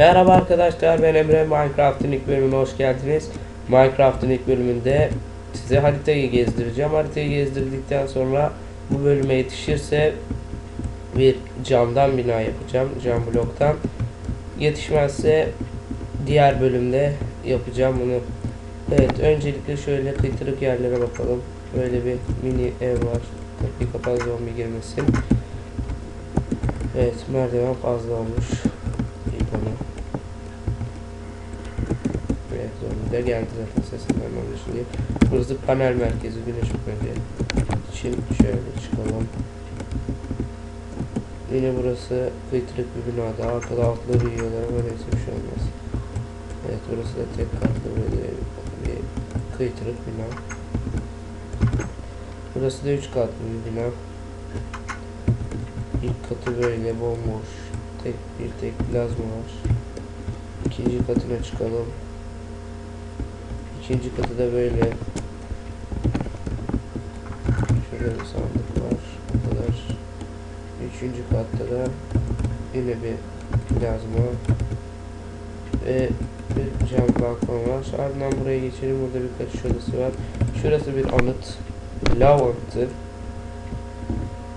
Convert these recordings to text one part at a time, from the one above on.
Merhaba arkadaşlar ben Emre Minecraft'ın ilk bölümüne hoş geldiniz. Minecraft'ın ilk bölümünde size haritayı gezdireceğim. Haritayı gezdirdikten sonra bu bölüme yetişirse bir camdan bina yapacağım. Cam bloktan. Yetişmezse diğer bölümde yapacağım bunu. Evet öncelikle şöyle kıytırık yerlere bakalım. Böyle bir mini ev var. Kapıyı kapat zombi girmesin. Evet merdiven fazla olmuş. İyi konu. De geldi zaten sesinden anlaşılıyor. Burası panel merkezi güneş önce için şöyle çıkalım. Yine burası kıytırık bir bina. Daha arkada altları yiyorlar ama neyse bir şey olmaz. Evet burası da tek katlı böyle bir kıytırık bina. Burası da üç katlı bir bina. İlk katı böyle bomboş. Tek bir tek plazma var. İkinci katına çıkalım. İkinci katı da böyle. Şurada bir sandık var. O kadar. Üçüncü katta da yine bir plazma. Ve bir cam balkon var. Ardından buraya geçelim. Burada bir kaçış odası var. Şurası bir anıt. Lav anıtı.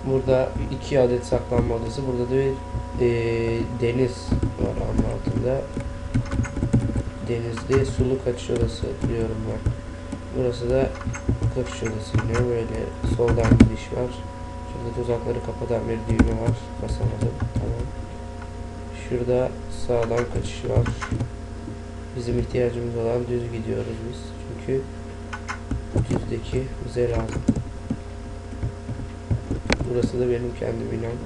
Burada iki adet saklanma odası. Burada da bir eee, deniz var altında. Denizde sulu kaçış odası diyorum ben. Burası da kaçış odası yine böyle soldan giriş var. Şurada tuzakları kapatan bir düğme var. Basamadım. Tamam. Şurada sağdan kaçış var. Bizim ihtiyacımız olan düz gidiyoruz biz. Çünkü düzdeki bize lazım. Burası da benim kendi binam.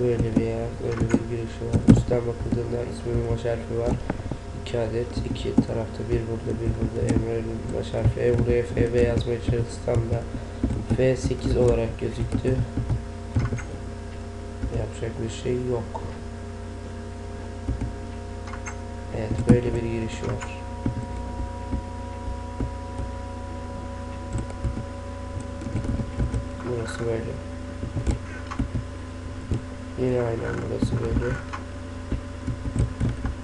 Böyle bir yer, böyle bir girişi var. Üstten bakıldığında ismimin baş harfi var. İki adet, iki tarafta bir burada, bir burada. Emre'nin baş harfi. E buraya FB yazmaya çalışsam da F8 olarak gözüktü. Yapacak bir şey yok. Evet, böyle bir giriş var. Burası böyle. Yine aynen burası böyle.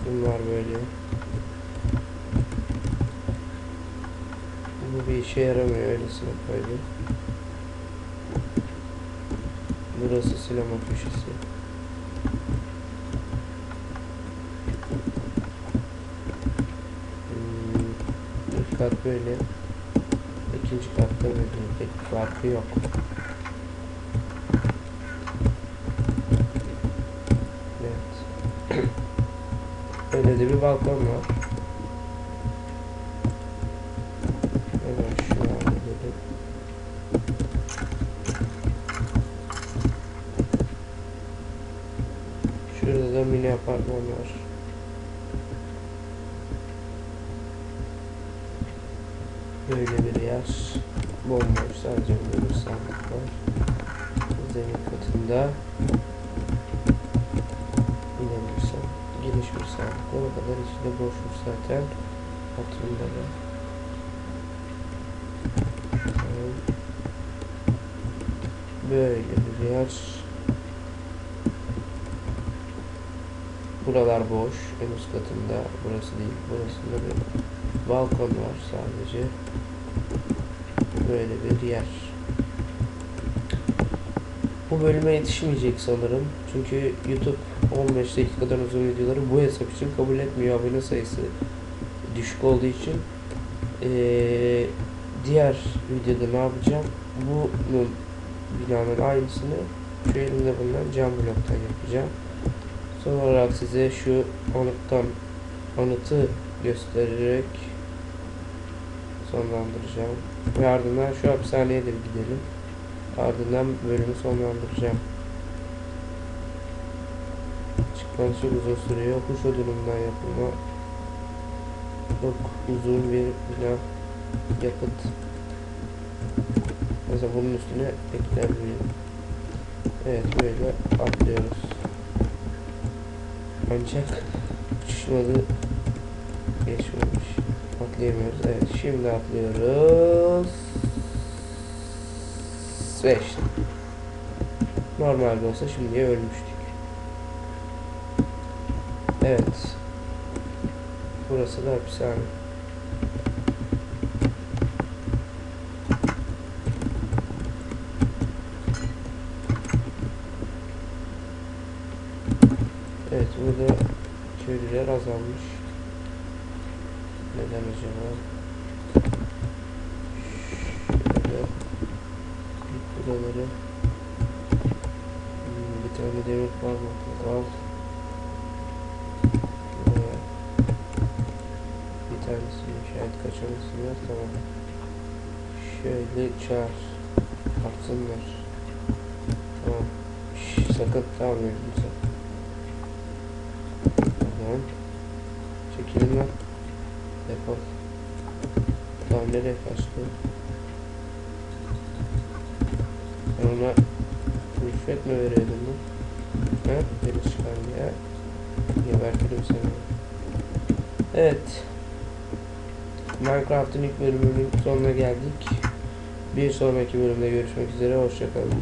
Bunlar böyle. Bu bir işe yaramıyor öylesine koydum. Burası sinema köşesi. Hmm, kat böyle. İkinci katta böyle. Pek farkı yok. Evet. Öyle de bir balkon var. Şurada da mini apartman var. Böyle bir yer. Bomboş sadece böyle sandık var. Zemin katında O kadar içinde boşmuş zaten. Tamam. Böyle bir yer. Buralar boş. En üst katında burası değil. Burasında bir balkon var sadece. Böyle bir yer. Bu bölüme yetişmeyecek sanırım. Çünkü YouTube 15 dakikadan uzun videoları bu hesap için kabul etmiyor. Abone sayısı düşük olduğu için. Ee, diğer videoda ne yapacağım? Bu binanın aynısını şu elimde bulunan cam bloktan yapacağım. Son olarak size şu anıttan anıtı göstererek sonlandıracağım. Ve ardından şu hapishaneye de gidelim. Ardından bölümü sonlandıracağım. Çıkması uzun sürüyor. Kuş odunundan yapılma çok uzun bir bina yapıt. Mesela bunun üstüne ekleyebilirim. Evet böyle atlıyoruz. Ancak uçuşmadı geçmemiş. Atlayamıyoruz. Evet şimdi atlıyoruz. Ve işte. Normalde olsa şimdiye ölmüştük. Evet. Burası da hapishane. Evet burada köylüler azalmış. Neden acaba? Şöyle buraları Hmm, bir tane demir var mı? Al. Buraya. Bir tanesi şahit kaçamasınlar tamam. Şöyle çağır. Atsınlar. Tamam. Şş, sakın tamam bize. Tamam. Çekilin lan. Defol. Tamam nereye kaçtı? Ben ona rüşvet mi veriyordum lan? Ha? Beni çıkar ya. Gebertirim seni. Evet. Minecraft'ın ilk bölümünün sonuna geldik. Bir sonraki bölümde görüşmek üzere. Hoşçakalın.